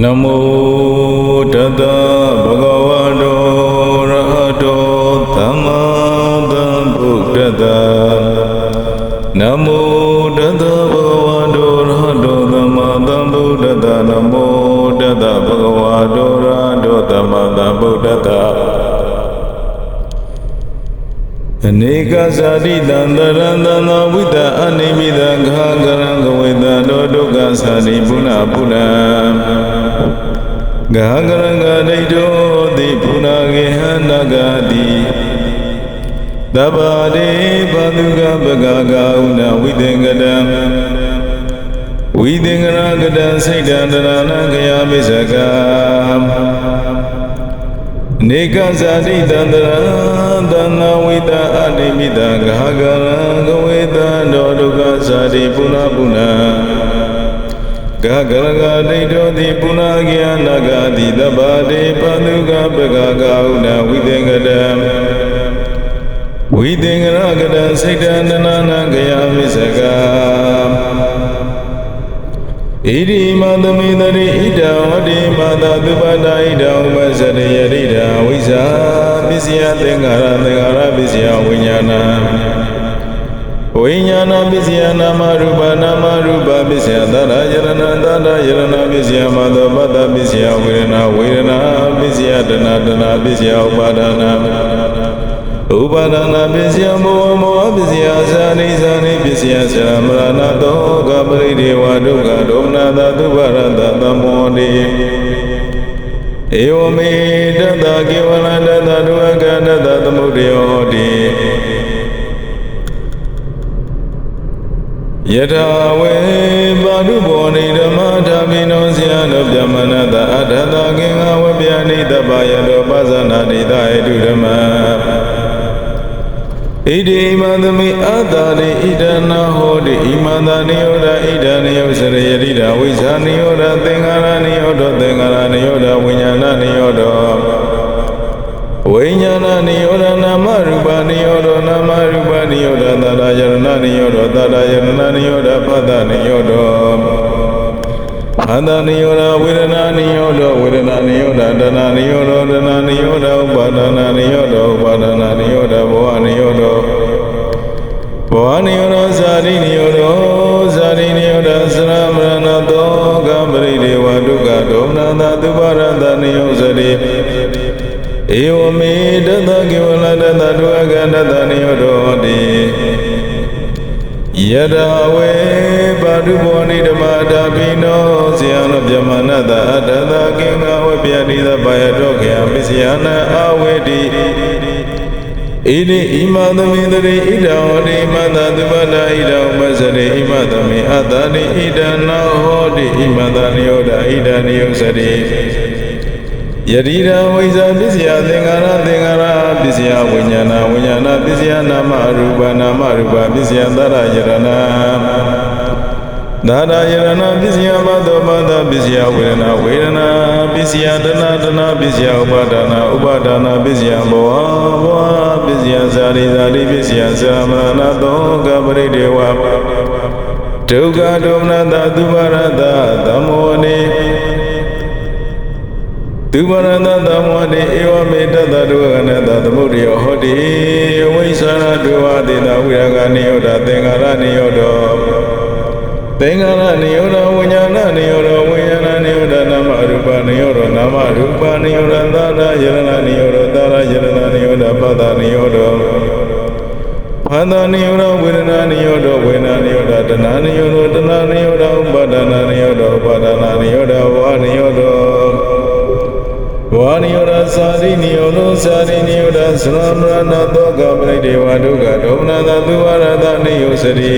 နမောတတဗုဒ္ဓဝါတောရဟတောသမ္မာသမ္ဗုဒ္ဓတ္တနမောတတဗုဒ္ဓဝါတောရဟတောသမ္မာသမ္ဗုဒ္ဓတ္တနမောတတဗုဒ္ဓဝါတောရဟတောသမ္မာသမ္ဗုဒ္ဓတ္တအနေကဇာတိတံတရံတံသောဝိတအနိမိတခာကရံကဝေတတောဒုက္ခသာတိပုဏ္ဏပုလံဂဟကရံကဒိဋ္ဌောတိပုဏ္ဏ ගහගරගඩයිඩෝදී පුුණාගේහන්නගාදී දබාඩේ බදුගබගාගවුන විදගඩම් විදගනාගඩන් සයිඩන්ඩනානගයා මිසකම් නිකන්සාටි දන්දරා දන්නවිත අඩිමිත ගහගරගවෙත නොඩුකන්සාටි පුනපුනා ဂတံဝိတေင်္ဂရကတံစိတ်တံတရဏံခယာမိစကံနေကဇာတိတန္တရံတဏ္ဏဝိတအတိမိတဂဟကရံကဝေတတောဒုက္ခဇာတိပုဏ္ဏပုဏ္ဏဂဂရဂဒိဋ္ဌောတိပုဏ္ဏဂယနာဂတိတဗ္ဗတေပန္တုကပကကာဟုနဝိတေင်္ဂတံဝိတေင်္ဂရကတံစိတ်တန္တနာနဂယမိစကံဣတိမသမိတရိဣဒံဝတိမာတာသုပတာဣဒံဥပဇရိယရိဒံဝိဇာပစ္စယသင်္ခါရသင်္ခါရပစ္စယဝိညာဏ ဝိညာဏပစ္စယနာမရူပနာမရူပပစ္စယသရယရဏသရယရဏပစ္စယမသောပတ္တပစ္စယဝေဒနာဝေဒနာပစ္စယတဏတဏပစ္စယဥပါဒနာဥပါဒနာပစ္စယမောမောပစ္စယဇာနိဇာနိပစ္စယဆရမရဏတောကပရိဒေဝဒုက္ခဒေါမနတာသုဘရတသမောတိဧဝမေတတ္တကေဝလတတ္တဒုက္ခတတ္တသမုဒယော ယထာဝေပါတုဘောနိဓမ္မထာမိနောဇယနောပြမနတအထတကင်္ဂဝပြာနိတပယတောပဇာနာတိတဟေတုဓမ္မဣတိမသမိအတ္တာရိဣဒနာဟောတိဣမန္တနိယောဒဣဒနိယောစရယတိဒဝိဇာနိယောဒသင်္ခါရနိယောဒသင်္ခါရနိယောဒဝိညာဏနိယောဒ ဝိညာဏနိယောဒနာမရူပနိယောဒနာမရူပနိယောဒသတ္တယရဏနိယောဒသတ္တယရဏနိယောဒပတ္တနိယောဒအန္တနိယောဒဝေဒနာနိယောဒဝေဒနာနိယောဒတဏနိယောဒတဏနိယောဒဥပါဒနာနိယောဒဥပါဒနာနိယောဒဘောဟနိယောဒဘောဟနိယောဒဇာတိနိယောဒဇာတိနိယောဒသရမရဏတောကပရိဒေဝဒုက္ခဒေါမနတာသုဘရတနိယောဇတိ ဧဝမေတတကေဝလတတဒုက္ခတတနိယောဒဟောတိယတဝေပါတုဘောနိဓမ္မတာပိနောဇယနပြမနတအတ္တသကင်္ဂဝပြတိသဘာယတောခေယပစ္စယနာအဝေတိဣတိဣမသမိတရိဣဒံဟောတိမတသုပတဣဒံဥပဇရိဣမသမိအတ္တတိဣဒံနာဟောတိဣမတနိယောဒဣဒံနိယောစရိ ယတိရဝိဇာပစ္စယသင်္ခါရသင်္ခါရပစ္စယဝိညာဏဝိညာဏပစ္စယနာမရူပနာမရူပပစ္စယသရယရဏသာရယရဏပစ္စယမသောပတပစ္စယဝေဒနာဝေဒနာပစ္စယတဏတဏပစ္စယဥပါဒနာဥပါဒနာပစ္စယဘောဘောပစ္စယဇာတိဇာတိပစ္စယသမရဏသောကပရိဒေဝဒုက္ခဒေါမနတသုဘရတသမောနိ သူမရဏတမောတိဧဝမေတ္တဒုက္ခနတသမုဒယောဟောတိဝိသရဒုဝတိတဝိရဂနိယောဒသင်္ခါရနိယောဒသင်္ခါရနိယောဒဝိညာဏနိယောဒဝိညာဏနိယောဒနာမရူပနိယောဒနာမရူပနိယောဒသာရယရဏနိယောဒသာရယရဏနိယောဒပတ္တနိယောဒဖန္တနိယောဒဝေဒနာနိယောဒဝေဒနာနိယောဒတဏနိယောဒတဏနိယောဒဥပါဒနာနိယောဒဥပါဒနာနိယောဒဝါနိယောဒ ဝါနိယောဒသာရိနိယောဒသာရိနိယောဒသရမရဏတောကပရိဒေဝဒုက္ခဒေါမနတသုဝရတနိယောစရိ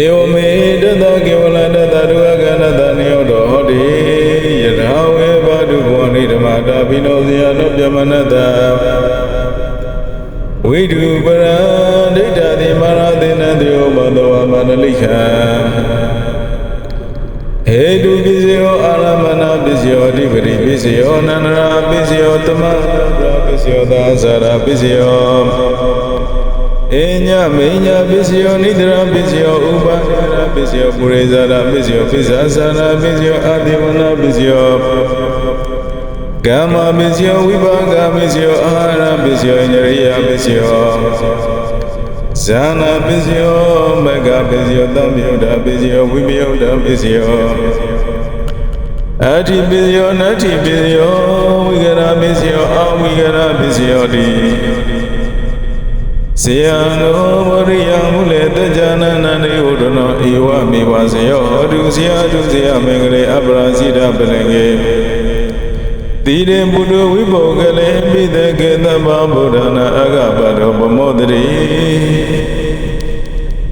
ဧဝမေတတကေဝလတတဒုက္ခနတနိယောဒဟောတိယထာဝေဘာဒုဘောနိဓမ္မတာပိနောဇယနောပြမနတဝိတုပရဒိဋ္ဌတိမရသေနတေယောဘသောမန္တလိခံ ဟေတုပစ္စယောအာရမဏပစ္စယောအဓိပတိပစ္စယောအနန္တရာပစ္စယောတမပစ္စယောသာဇာရပစ္စယောအညမေညာပစ္စယောနိဒရာပစ္စယောဥပါဒရာပစ္စယောပုရိဇာရာပစ္စယောပစ္ဆာသနာပစ္စယောအာတိဝနာပစ္စယောကမ္မပစ္စယောဝိပါကပစ္စယောအာဟာရပစ္စယောဉာရိယပစ္စယော ဇာနာပစ္စယောမဂ္ဂပစ္စယောသံယုဒ္ဓပစ္စယောဝိပယုဒ္ဓပစ္စယောအတ္တိပစ္စယောနတ္တိပစ္စယောဝိကရပစ္စယောအဝိကရပစ္စယောတိဇေယံနောဝရိယမုလေတကြနာနန္ဒေဝဒနောဧဝမေဝဇယောဟောတုဇေယတုဇေယမင်္ဂလေအပရာဇိတပလင်္ကေ တိရေပုတ္တဝိဘောကလေပိသကေသဗ္ဗဗုဒ္ဓနာအဂပတောပမောတရိ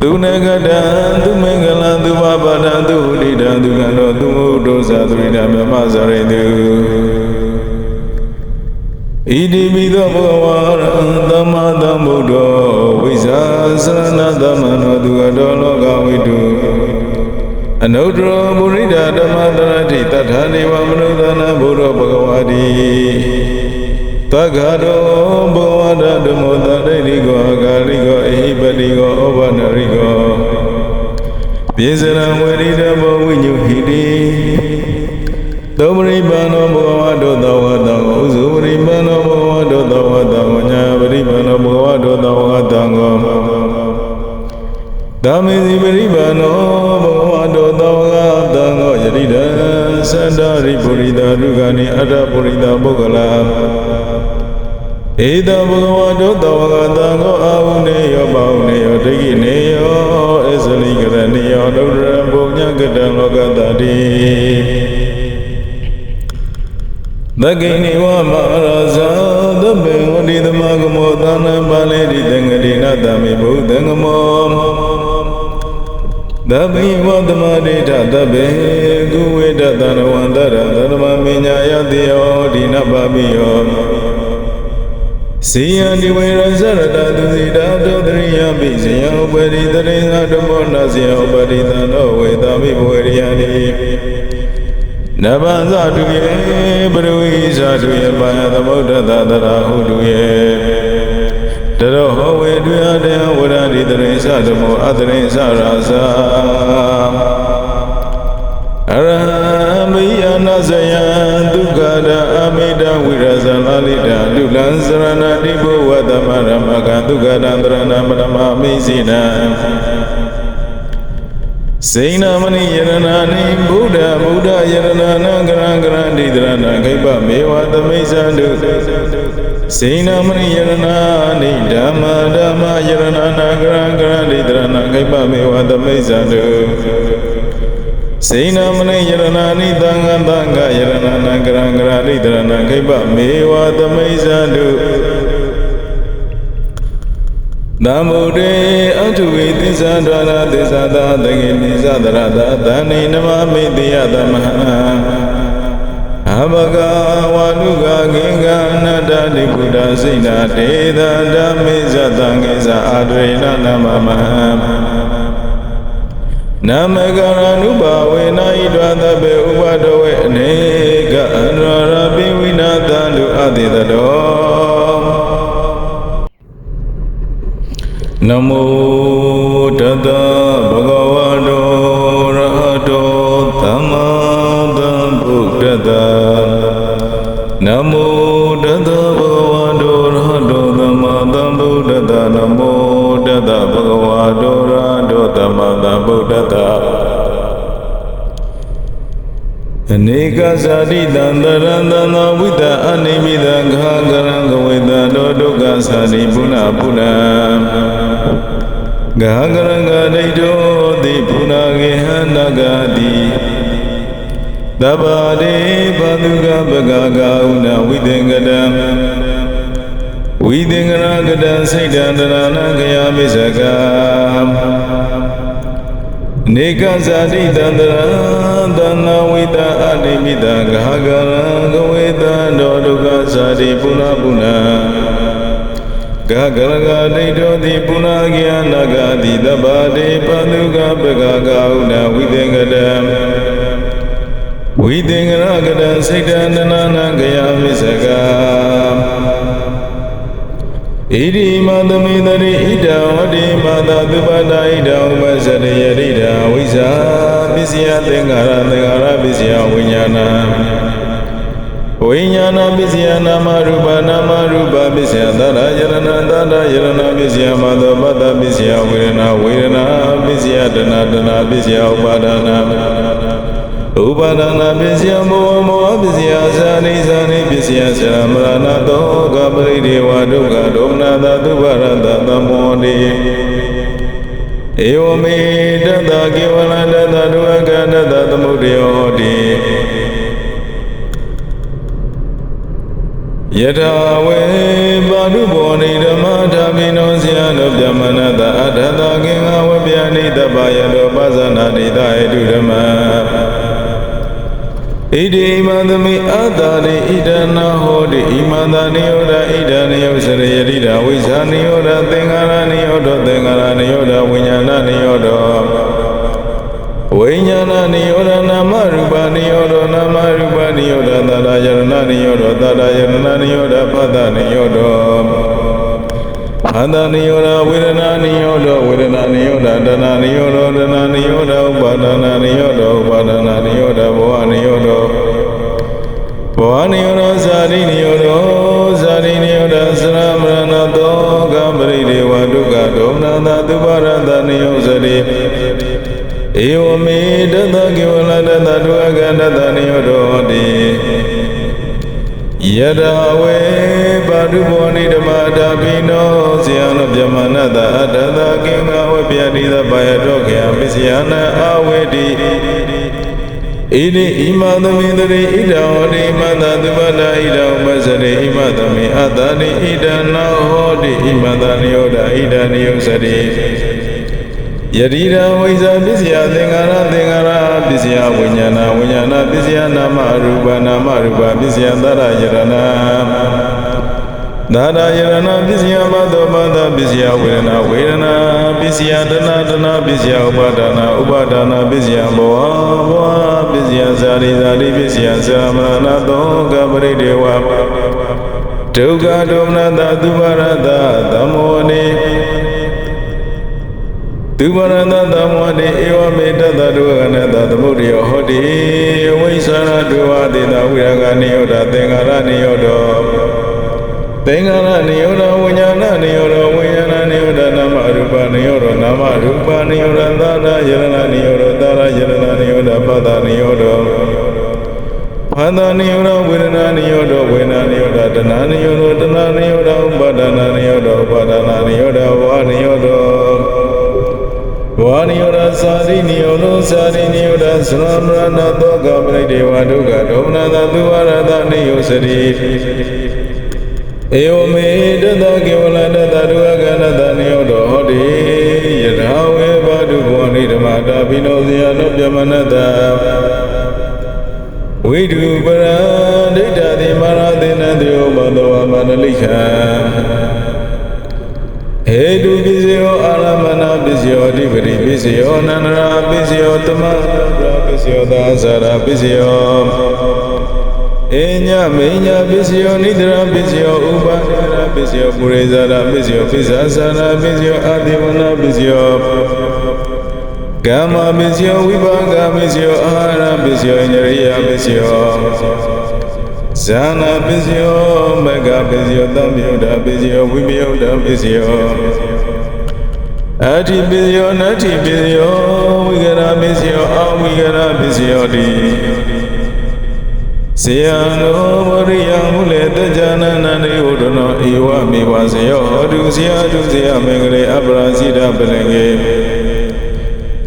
သူနဂတံသူမင်္ဂလံသူဝပါဒံသူဟိတံသူကံတော်သူမုဒ္ဒဇာသူရိဒမြမဇရိတုဣတိပိသောဘဂဝါရံသမ္မာသမ္ဗုဒ္ဓောဝိဇာသရဏသမ္မနောသူကတော်လောကဝိတု အနုတ္တရောပုရိဒဓမ္မတရတိတထာနေဝမနုဿာနဘုရောဘဂဝါတိသက္ခတောဘဝဒဓမ္မောတတိရိကောအကာရိကောအဟိပတိကောဩဘနရိကောပြေစရံဝေရိတဘောဝိညုဟိတိသောပရိပါဏောဘဂဝါတောသောဝတံဥစုပရိပါဏောဘဂဝါတောသောဝတံညာပရိပါဏောဘဂဝါတောသောဝတံကောဓမ္မေစီပရိပါဏောဘဂဝါ တ္တပုရိတာပုဂ္ဂလာဧတံဘဂဝါတောသောဝတံကောအာဟုနေယောပါဟုနေယောဒိဋ္ဌိနေယောအစ္စလိကရဏိယောဒုရံဘုံညကတံလောကတတိသကိနိဝမရဇာသဗ္ဗေဝတိသမဂမောသာနပါလေတိတံဂတိနတမေဘုဒ္ဓံဂမောသဗ္ဗေဝသမဒိဋ္ဌသဗ္ဗေ ကုဝေဒတံဝန္တရသမမညာယတိယောဒီနပပိယောစေယံဒီဝေရဇရတသူစီတာတောတရိယပိစေယံဥပရိတရိသဓမ္မောနစေယံဥပရိသနောဝေသမိဘဝေရိယနိနဗံဇတုယေပရဝိဇတုယေပါယသမုဒ္ဒတတရာဟုတုယေတရောဟောဝေတွေ့အတေဝရတိတရိသဓမ္မောအတရိသရာဇာ အရဟမိယနာဇယံဒုက္ခဒအမိတဝိရဇလာလိတလူလံစရဏတိဘဝသမရမကဒုက္ခဒံတရဏမရမမိစိနံစေနာမဏိယရဏာနိဗုဒ္ဓဗုဒ္ဓယရဏာနံကရံကရံဒိတရဏခိပမေဝသမိစ္ဆန္တုစေနာမဏိယရဏာနိဓမ္မဓမ္မယရဏာနံကရံကရံဒိတရဏခိပမေဝသမိစ္ဆန္တု စေနာမဏိယရဏာနိသံဃံသံဃယရဏာနံကရံကရံဒိတရဏခိပမေဝသမိစ္ဆန္တုနမုတေအထုဝေသစ္စာဒွါရသစ္စာသာတကိနိသဒရတာသန္နေနမမိတိယသမဟံအဘဂဝါလူကငင်္ဂအနတ္တတိဘုဒ္ဓစိတ်နာတေသဓမ္မေဇတံကိသအာဒရေနနမမဟံ နမကရဏုပါဝေနာဣဒဝသဗ္ဗေဥပဒဝေအနေကအနရပိဝိနာတံလူအတိတတောနမောတတဗုဂဝတောရဟတောသမ္မာသမ္ဗုဒ္ဓတနမော နေကဇာတိတံတရံတံသောဝိတအနိမိတံခာကရံကဝေတံတောဒုက္ခသာတိပုဏ္ဏပုဏ္ဏဂဟကရံကဒိဋ္ဌောတိပုဏ္ဏဂေဟနဂတိသဗ္ဗတေဘသုကပကကာဥနဝိသင်္ကတံဝိသင်္ကရကတံစိတ်တံတရဏံခယာမိစကံနေကဇာတိတန္တရာ တဏ္ဏဝိတအတိမိတဂဟကရံကဝေတံဒောဒုက္ခဇာတိပုဏ္ဏပုဏ္ဏဂဂရဂဒိဋ္ဌောတိပုဏ္ဏဂယနာဂတိတဗ္ဗတေပတုကပကကာဟုနဝိသင်္ကတံဝိသင်္ကရကတံစိတ်တန္တနာနံခယာမိစကံရိမာသမိတရိဣဒံဝတိမာသာသုပတာဣဒံဥပစရိယရိဒာဝိဇာပ စ္စယသင်္ခါရသင်္ခါရပစ္စယဝိညာဏဝိညာဏပစ္စယနာမရူပနာမရူပပစ္စယသရယရဏသရယရဏပစ္စယမသောပတ္တပစ္စယဝေရဏဝေရဏပစ္စယတဏတဏပစ္စယဥပါဒနာဥပါဒနာပစ္စယမောမောပစ္စယဇာနိဇာနိပစ္စယဆရမရဏတောကပရိဒေဝဒုက္ခဒုမနာသသုဘရတသမောတိ ဧဝမေတတကေဝလတတဒုက္ခတတသမုဒယောဟောတိယထာဝေပါဠုဘောနိဓမ္မထာမိနောဇယနောပြမနတအထတကင်္ဂဝပယနိတပယတောပဇာနာတိတဟေတုဓမ္မ ဣတိမန္တမိအတ္တာရိဣဒနာဟောတိဣမန္တနိယောဒဣဒနိယောစရယတိဒဝိဇာနိယောဒသင်္ခါရနိယောဒသင်္ခါရနိယောဒဝိညာဏနိယောဒဝိညာဏနိယောဒနာမရူပနိယောဒနာမရူပနိယောဒသတ္တယရဏနိယောဒသတ္တယရဏနိယောဒပတ္တနိယောဒ အန္တနိယောဒဝေဒနာနိယောဒဝေဒနာနိယောဒတဏနိယောဒတဏနိယောဒဥပါဒနာနိယောဒဥပါဒနာနိယောဒဘောဟနိယောဒဘောဟနိယောဒဇာတိနိယောဒဇာတိနိယောဒသရမရဏတောကပရိဒေဝဒုက္ခဒုမနာသသုဘရတနိယောဇတိဧဝမေတတကေဝလတတဒုက္ခတတနိယောဒဟောတိယတ တိဣမသမိတရိဣဒံဟောတိမတသုဘတာဣဒံဥပစရိဣမသမိအတ္တတိဣဒံနာဟောတိဣမတနိယောဒဣဒံနိယောစရိယတိရဝိဇာပစ္စယသင်္ခါရသင်္ခါရပစ္စယဝိညာဏဝိညာဏပစ္စယနာမရူပနာမရူပပစ္စယသရယရဏသာရယရဏပစ္စယမသောမသပစ္စယဝေဒနာဝေဒနာပ စ္စယတဏတဏပစ္စယဥပါဒနာဥပါဒနာပစ္စယဘောဘောပစ္စယဇာတိဇာတိပစ္စယဇာမရဏသောကပရိဒေဝဒုက္ခဒုမနတသုဘရတသမောနိသူဘရဏတမောတိဧဝမေတတဒုက္ခနတသမုဒယောဟောတိဝိသရဒုဝတိတဝိရဂနိယောဒသင်္ခါရနိယောဒသင်္ခါရနိယောဒဝိညာဏနိယောဒဝိညာဏနိယောဒနာမ ရူပနိယောဒနာမရူပနိယောဒသာရယရဏနိယောဒသာရယရဏနိယောဒပတ္တနိယောဒဖန္တနိယောဒဝေဒနာနိယောဒဝေဒနာနိယောဒတဏနိယောဒတဏနိယောဒဥပါဒနာနိယောဒဥပါဒနာနိယောဒဝါနိယောဒဘောနိယောဒသာရိနိယောဒသာရိနိယောဒသရမရဏတောကပရိဒေဝဒုက္ခဒုမနာသသုဝရတနိယောစရိဧဝမေတတကေဝလတတဒုက္ခနတနိယော ဒုဘောနိဓမ္မတာပိနောဇယနောပြမနတဝိတုပရဒိဋ္ဌတိမရသေနတေယောဘသောမန္တလိခံဟေတုပစ္စယောအာရမဏပစ္စယောအဓိပတိပစ္စယောနန္ဒရာပစ္စယောတမရာပစ္စယောသာဇာရာပစ္စယောအညမေညပစ္စယောနိဒရာပစ္စယောဥပါဒရာပစ္စယောပုရိဇာရာပစ္စယောပိဇာဇာရာပစ္စယောအာတိဝနာပစ္စယော ကမ္မပစ္စယောဝိပါကပစ္စယောအာဟာရပစ္စယောဣန္ဒရိယပစ္စယောဇာနာပစ္စယောမဂ္ဂပစ္စယောသံယုဒ္ဓပစ္စယောဝိပယုဒ္ဓပစ္စယောအတ္တိပစ္စယောနတ္တိပစ္စယောဝိကရပစ္စယောအဝိကရပစ္စယောတိဇေယံနောဝရိယမုလေတကြနနန္တိဥဒနောဧဝမေဝဇယောဒုဇယဒုဇယမင်္ဂလေအပရာဇိတပလင်္ကေ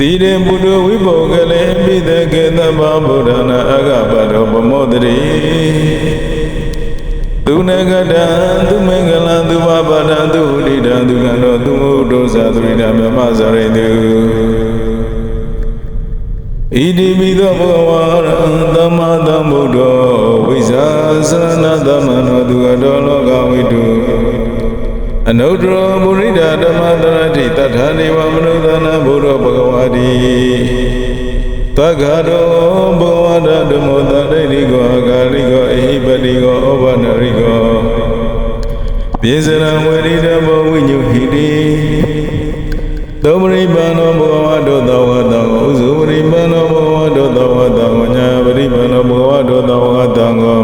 တိရေပုတ္တဝိပုဂ္ဂလေပိသကေသဗ္ဗဗုဒ္ဓနာအဂပတောပမောတရိသူနဂတံသူမင်္ဂလံသူဝပါဒံသူဥဒိတံသူကံတော်သူမုဒ္ဒဇာသူရိဒမြမဇရိတုဣတိပိသောဘဂဝါရံသမ္မာသမ္ဗုဒ္ဓောဝိဇာသရဏသမ္မနောသူကတော်လောကဝိတု အနုတ္တရောပုရိဒဓမ္မတရတိတထာနေဝမနုဿနာဘုရောဘဂဝါတိသက္ခါရောဘဝဒဓမ္မောတရိတိကောအကာလိကောအဟိပတိကောဩဘာနရိကောပြေစရံဝရိတဘောဝိညုဟိတိသောပရိပါဏောဘဂဝတောသောဝတံဥစုပရိပါဏောဘဂဝတောသောဝတံညာပရိပါဏောဘဂဝတောသောဝတံကော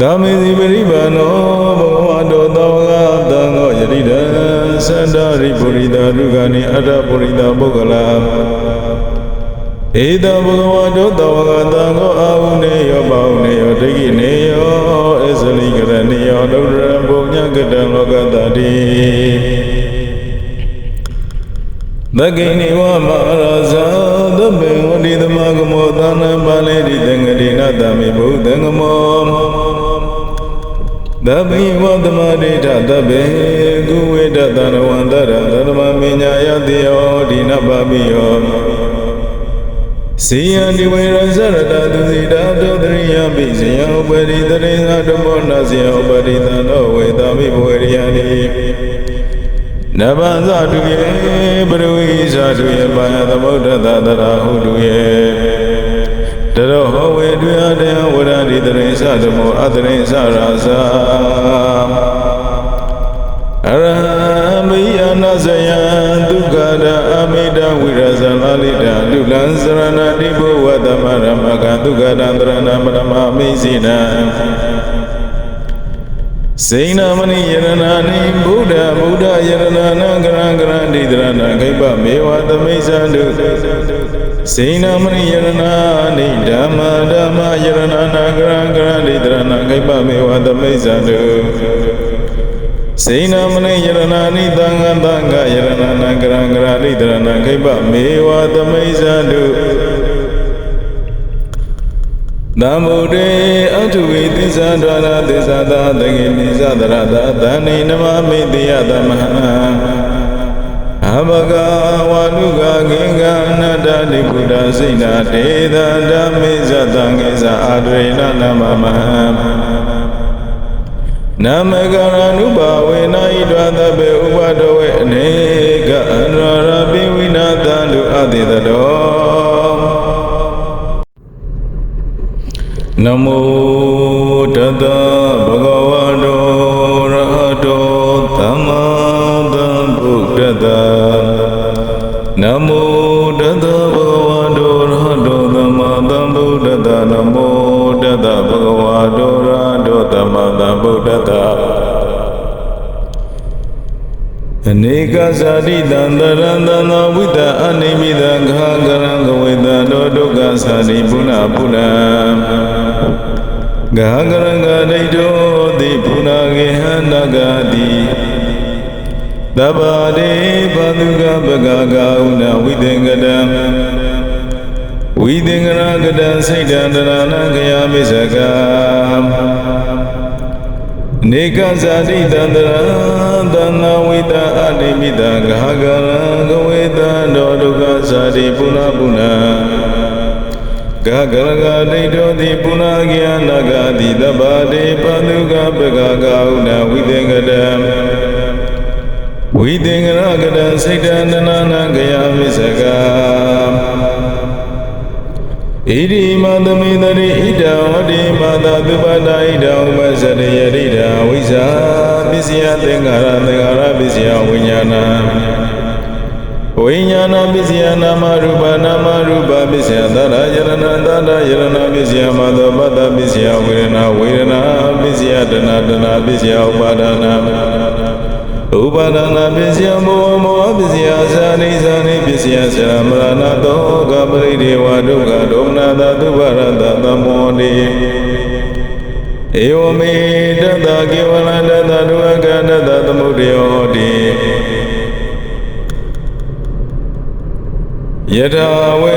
ဓမ္မေစီပရိပါဏောဘဂဝတောသောဝတံ ကောယတိတံသန္တာရိပုရိတာဒုက္ခနိအတ္တပုရိတာပုဂ္ဂလာဧတံဘဂဝတောသောဝကတံကောအာဟုနေယောပါဟုနေယောဒိဋ္ဌိနေယောအစ္စလိကရဏေယောဒုရံဘုံညကတံလောကတတိသကိနိဝမရဇာသဗ္ဗေဝတိသမဂမောသနံပါလေတိတံဂတိနတမေဘုဒ္ဓံဂမောသဗ္ဗေဝသမဒိဋ္ဌသဗ္ဗေ ကုဝေဒတနဝန္တရသတ္တမမညာယတိယောဒီနပပိယောစေယဒီဝေရဇရတသူစီတာတောတရိယပိစေယဥပရိတရိသဓမ္မောနာစေယဥပရိသံတော်ဝေတာမိဘဝရိယနိနဗံဇတုယေပရဝိဇာတုယေပါယသမုဒ္ဒတတရာဟုတုယေတရောဟောဝေတွယတေဝရဏိတရိသဓမ္မောအတရိသရာဇာ အရဟမိယနာဇယံဒုက္ခဒအမိတဝိရဇံလာလိတံဒုလံစရဏတိဘဝတမရမကဒုက္ခဒံတရဏပရမမိစိနံစေနမဏိယရဏာနိဗုဒ္ဓဗုဒ္ဓယရဏာနံကရံကရံဒိတရဏခိပမေဝသမိစ္ဆန္တုစေနမဏိယရဏာနိဓမ္မဓမ္မယရဏာနံကရံကရံဒိတရဏခိပမေဝသမိစ္ဆန္တု စေနမဏိယရဏာနိသံဃံသံဃယရဏနာကရံကရာလိတရဏခိပမေဝသမိစ္ဆန္တုသံဗုဒ္ဓေအထုဝေသစ္စာဒွါရသစ္စာသာတကိပိသဒရတာသန္နေနမမိတိယသမဟံအဘဂဝါလူကငင်္ဂအနတ္တတိဘုဒ္ဓစိတ်နာဒေသဓမ္မေဇတံငေဇအာဒရေနနမမဟံ နမကရဏုပါဝေနာဣဒဝသဗ္ဗေဥပဒဝေအနေကအနရရပိဝိနာတံလူအတိတတော်နမောတတဗုဂဝတောရဟတောသမ္မာသမ္ဗုဒ္ဓတ္တနမော ကဇာတိတံတရံတနာဝိတအနေမိတံခာကရံကဝေတံတောဒုက္ခသာတိပုဏ္ဏပုဏ္ဏဂဟကရံကဒိဋ္ဌောတိပုဏ္ဏဂေဟနဂတိတဗ္ဗဒေဘန္တုကပကကာဥနဝိသင်္ကတံဝိသင်္ကရကတံစိတ်တံတရဏံခယမိစကံ နေကဇာတိတန္တရသနာဝိတာအတိမိတာဂဟကရံကဝေတံတောဒုက္ခဇာတိပုဏ္ဏပုဏ္ဏဂဂရဂဒိဋ္ဌောတိပုဏ္ဏဂယနာဂတိတဗ္ဗတေပတုကပကကာဟုနဝိသင်္ကတံဝိသင်္ကရကတံစိတ်တန္တနာနာဂယမိစကံ ဣတိမသမိတရိဣဒံဝတိမာတာသုပတာဣဒံဥပဇရယရိဒံဝိဇာပစ္စယသင်္ခါရသင်္ခါရပစ္စယဝိညာဏဝိညာဏပစ္စယနာမရူပနာမရူပပစ္စယသရယရဏသရယရဏပစ္စယမသောပတ္တပစ္စယဝေဒနာဝေဒနာပစ္စယတဏတဏပစ္စယဥပါဒနာ ဥပါဒနာပစ္စယမောမောပစ္စယဇာနိဇာနိပစ္စယဆရာမရဏတောကပရိဒေဝဒုက္ခဒုမနာတသုဘရတသမောတိဧဝမေတတကေဝလတတဒုက္ခတတသမုဒယောတိယထာဝေ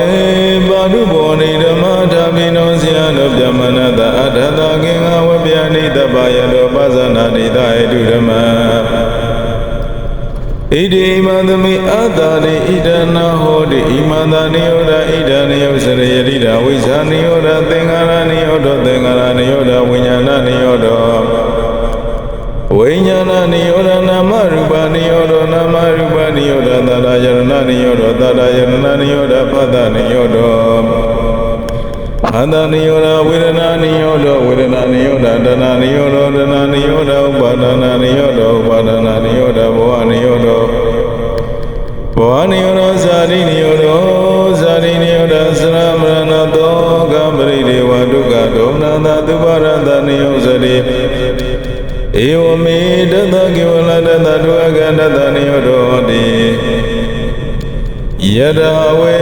ပါဠုဘောနိဓမ္မထာမိနောဇယနောပြမနတအထတကင်္ဂဝပြဏိတပယတောပဇနာတိတဟေတုဓမ္မ ဣတိမန္တမိအတ္တာရိဣဒနာဟောတိဣမန္တနိယောဒဣဒနိယောစရယတိဒဝိဇာနိယောဒသင်္ဃာရနိယောဒသင်္ဃာရနိယောဒဝိညာဏနိယောဒဝိညာဏနိယောဒနာမရူပနိယောဒနာမရူပနိယောဒသာရယရဏနိယောဒသာရယရဏနိယောဒပတ္တနိယောဒ အန္တနိယောဒဝေဒနာနိယောဒဝေဒနာနိယောဒတဏနိယောဒတဏနိယောဒဥပါဒနာနိယောဒဥပါဒနာနိယောဒဘောဟနိယောဒဘောဟနိယောဒဇာတိနိယောဒဇာတိနိယောဒသရမရဏတောကပရိဒေဝဒုက္ခဒေါမနတသုပါရတနိယောဇတိဧဝမေတတကေဝလတတဒုက္ခတတနိယောဒတိ ယတဝေ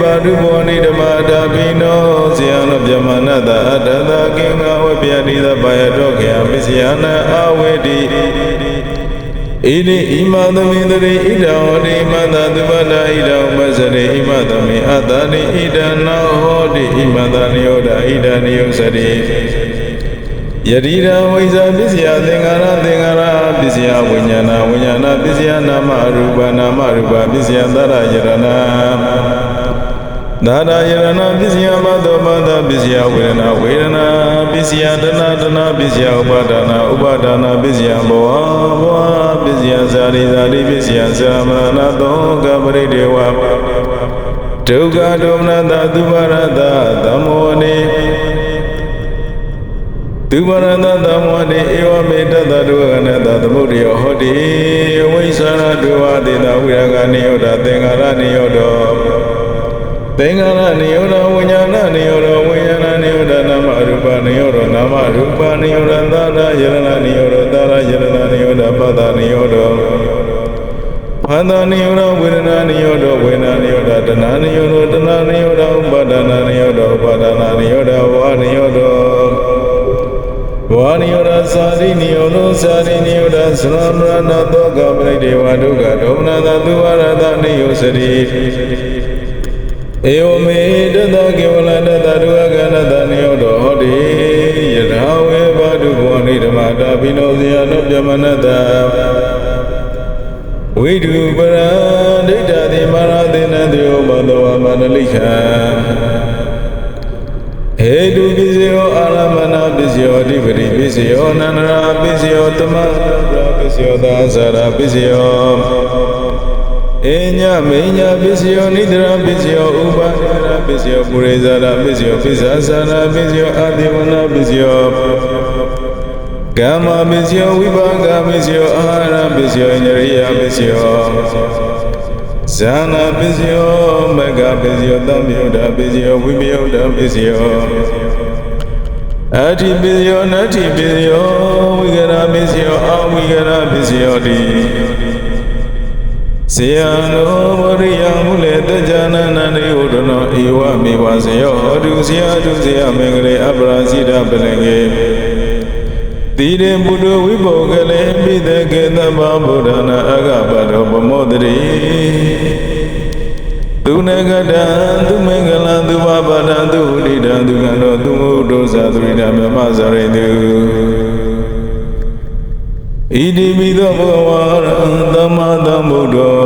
ပါတုဘောနိဓမ္မတာပိနောဇယံနပြမနတအတ္တသကိင္ဃဝေပြတိသဘာယတောခေယပစ္စယနာအဝေတိဣတိဣမသမိတရိဣဒံဟောတိမတသုပတဣဒံမစရိဣမသမိအတ္တတိဣဒံနာဟောတိဣမတနိယောဒဣဒံနိယောစရိ ယတိရဝိဇ္ဇာပစ္စယသင်္ခါရသင်္ခါရပစ္စယဝိညာဏဝိညာဏပစ္စယနာမရူပနာမရူပပစ္စယသရယရဏသာရယရဏပစ္စယမသောမသပစ္စယဝေဒနာဝေဒနာပစ္စယတဏတဏပစ္စယဥပါဒနာဥပါဒနာပစ္စယဘောဘောပစ္စယဇာတိဇာတိပစ္စယသမရဏသောကပရိဒေဝဒုက္ခဒေါမနတသုဘရတသမောနေ သူပရဏတမောတိဧဝမေတတဒုက္ခနတသမုဒယောဟောတိဝိသရဒုဝတေတဝိရဂနိယောဒသင်္ဃာရနိယောဒသင်္ဃာရနိယောဒဝိညာဏနိယောဒဝိညာဏနိယောဒနာမရူပနိယောဒနာမရူပနိယောဒသာရယရဏနိယောဒသာရယရဏနိယောဒပတ္တနိယောဒဖန္တနိယောဒဝေဒနာနိယောဒဝေဒနာနိယောဒတဏနိယောဒတဏနိယောဒဥပါဒနာနိယောဒဥပါဒနာနိယောဒဝါနိယောဒဘော နိယောဒသာရိနိယောဒသာရိနိယောဒသရမရဏတောကပရိဒေဝဒုက္ခဒေါမနတသုဝရတနိယောစရိဧဝမေတတကေဝလတတဒုက္ခနတနိယောဒဟောတိယထာဝေဘဒုဘောနိဓမ္မတာပိနောဇယနောပြမနတဝိတုပရဒိဋ္ဌာတိမာရသေနတေယောဘသောမန္တလိခံ ပတိပစ္စယောနန္ဒရာပစ္စယောတမန္တရာပစ္စယောသာဇာရာပစ္စယောအညမေညပစ္စယောနိဒရာပစ္စယောဥပါဒရာပစ္စယောပုရိဇာရာပစ္စယောပိဇာဇာရာပစ္စယောအာတိဝနာပစ္စယောကမ္မပစ္စယောဝိပါကပစ္စယောအာဟာရပစ္စယောဣန္ဒရိယပစ္စယောဇာနာပစ္စယောမဂ္ဂပစ္စယောသံယုဒ္ဓပစ္စယောဝိပယုဒ္ဓပစ္စယော အတ္တိပစ္စယောနတ္တိပစ္စယောဝိကရပစ္စယောအဝိကရပစ္စယောတိစေယံနောဝရိယမုလေတကြနနန္တိဥဒနောဧဝမေဝဇယောဟောတုဇယတုဇယမင်္ဂလေအပရာဇိတပလင်္ကေတိရေပုတ္တဝိဘောကလေပိသကေသဗ္ဗဗုဒ္ဓနာအဂပတောပမောတရိ သူနဂတံသူမင်္ဂလံသူဘာပဒံသူဥဒိတံသူကံတော်သူမုဒ္ဒဇာသရိတမြမဇရိတုဣတိပိသောဘဂဝါရံသမ္မာသမ္ဗုဒ္ဓော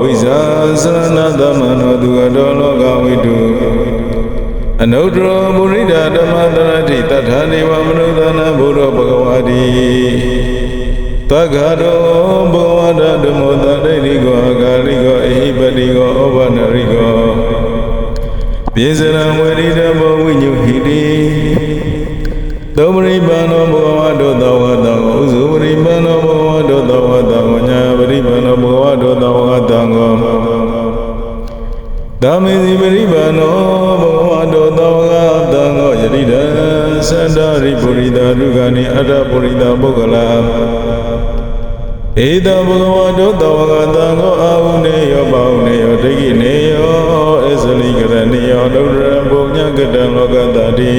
ဝိဇာသရဏသမ္မနောသူကတော်လောကဝိတုအနုတ္တရမုရိဒဓမ္မတရတိတထာနေဝမနုဿနာဘုရောဘဂဝါတိ သက္ခါရောဘဂဝါဒဓမ္မောတတိရိကောအကာရိကောအဟိပတိကောဩဘာနရိကောပြေစရံဝေရိတဘောဝိညုဟိတိ တံဘဂဝတောသောကသံဃောအာဟုနေယောပါဟုနေယောဒိဋ္ဌိနေယောအစ္စလိကရဏီယောဒုရံဘုံညကတံလောကတတိ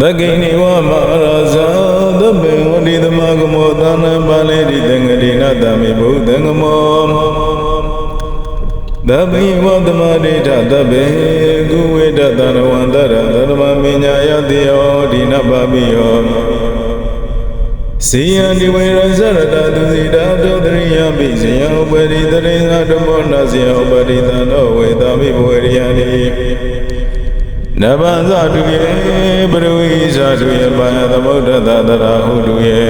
သကိနိဝမရဇာသဗ္ဗေဝတိသမဂမောသနံပါလေတိသင်္ကတိနတမိဘုသံဃမောသဗ္ဗိဝတ္တမဒိဋ္ဌသဗ္ဗေကုဝေတတရဝန္တရသတ္တမမဉ္ညာယတိယောဒီနပပိယော စေယံဒီဝေရဇရတသူစီတာတောတရိယပိစေယံဥပရိတရိသဓမ္မောနစေယဥပရိသနောဝေသမိဘဝရိယနိနဗံသတုယေပရဝိသတုယေပါယသမုဒ္ဒတတရာဟုတုယေ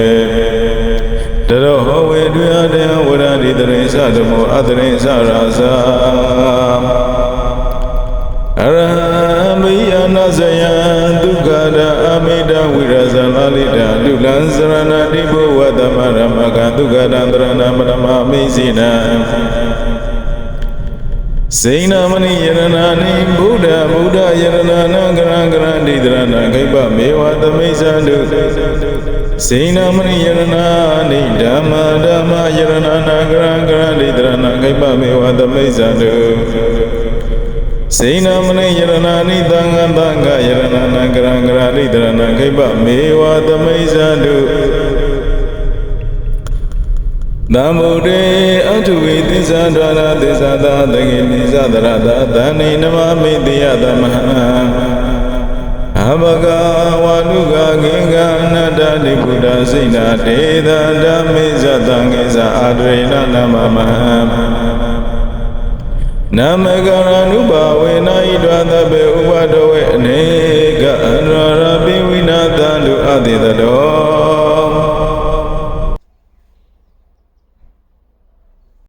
တရောဟောဝေတွအတေဝရတိတရိသဓမ္မောအတရိသရာဇာ နဇယံဒုက္ခရအမိတဝိရဇလာလိတလူလံစရဏတိဘဝတမရမကဒုက္ခတံတရဏပရမမိစိနံစေနမဏိယရဏနိဗုဒ္ဓဗုဒ္ဓယရဏနံကရံကရံဒိတရဏခိပမေဝသမိစ္ဆန္တုစေနမဏိယရဏနိဓမ္မဓမ္မယရဏနံကရံကရံဒိတရဏခိပမေဝသမိစ္ဆန္တု စေနမဏိယရဏာနိသံဃံသံဃယရဏာနံကရံကရံတိတရဏခိပမေဝသမိစ္ဆန္တုသံဗုဒ္ဓေအထုဝေသစ္စာဒွါရသစ္စာသာတကိနိသဒရတာသန္နိနမမိတိယသမဟံအဘဂဝါနုကငင်္ဂအနတ္တတိဘုဒ္ဓစိဏတေသဓမ္မေဇတံငိသအာဒရေနနမမဟံ နမကရဏုပါဝေနာဣဒဝသဗ္ဗေဥပဒဝေအနေကအန္တရာပိဝိနာတံလူအတိတတော်